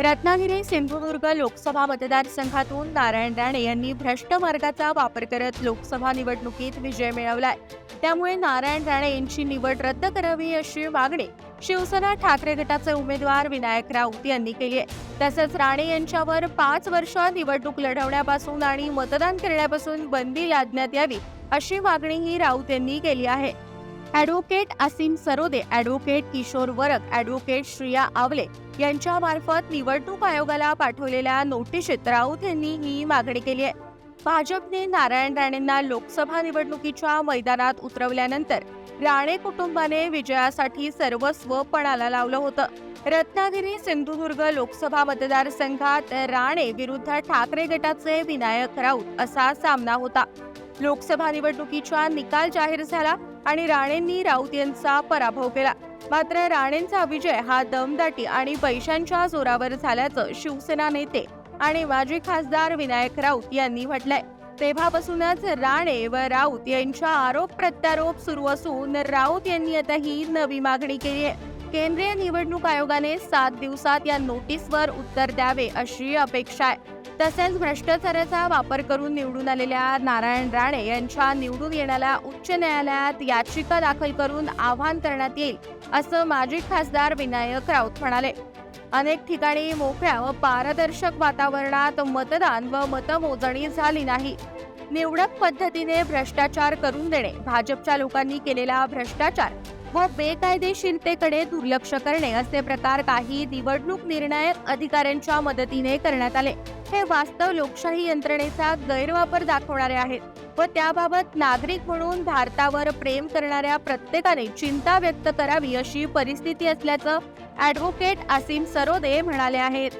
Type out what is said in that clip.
रत्नागिरी सिंधुदुर्ग लोकसभा मतदारसंघातून नारायण राणे यांनी भ्रष्ट मार्गाचा वापर करत लोकसभा निवडणुकीत विजय मिळवलाय. त्यामुळे नारायण राणे यांची निवड रद्द करावी अशी मागणी शिवसेना ठाकरे गटाचे उमेदवार विनायक राऊत यांनी केली आहे. तसंच राणे यांच्यावर पाच वर्ष निवडणूक लढवण्यापासून आणि मतदान करण्यापासून बंदी लादण्यात यावी अशी मागणीही राऊत यांनी केली आहे. Advocate Aseem Sarode advocate Kishor Varak advocate Shriya आवले यांच्यामार्फत निवडणूक आयोगाला पाठवलेल्या नोटिशीत राऊत यांनी ही मागणी केली आहे. भाजपने नारायण राणेंना लोकसभा निवडणुकीच्या मैदानात उतरवल्यानंतर राणे कुटुंबाने विजयासाठी सर्वस्व पणाला लावलं होतं. रत्नागिरी सिंधुदुर्ग लोकसभा मतदारसंघात राणे विरुद्ध ठाकरे गटाचे विनायक राऊत असा सामना होता. लोकसभा निवडणुकीचा निकाल जाहीर झाला आणि राणेंनी राऊत यांचा पराभव केला. मात्र राणेंचा विजय हा दमदाटी आणि पैशांच्या जोरावर झाल्याचं शिवसेना नेते आणि माजी खासदार विनायक राऊत यांनी म्हटलंय. तेव्हापासूनच राणे व राऊत यांच्या आरोप प्रत्यारोप सुरू असून राऊत यांनी आता ही नवी मागणी केली आहे. केंद्रीय निवडणूक आयोगाने सात दिवसात या नोटीसवर उत्तर द्यावे अशी अपेक्षा आहे. तसेच भ्रष्टाचाराचा वापर करून निवडून आलेल्या नारायण राणे यांच्या निवडून येण्याला उच्च न्यायालयात याचिका दाखल करून आवाहन करण्यात येईल असं माजी खासदार विनायक राऊत म्हणाले. अनेक ठिकाणी मोकळ्या व पारदर्शक वातावरणात मतदान व मतमोजणी झाली नाही. निवडक पद्धतीने भ्रष्टाचार करून देणे भाजपच्या लोकांनी केलेला भ्रष्टाचार व बेकायदेशीरतेकडे दुर्लक्ष करणे असे प्रकार काही निवडणूक निर्णायक अधिकाऱ्यांच्या मदतीने करण्यात आले. हे वास्तव लोकशाही यंत्रणेचा गैरवापर दाखवणारे आहेत व त्याबाबत नागरिक म्हणून भारतावर प्रेम करणाऱ्या प्रत्येकाने चिंता व्यक्त करावी अशी परिस्थिती असल्याचं ॲडव्होकेट आसिम सरोदे म्हणाले आहेत.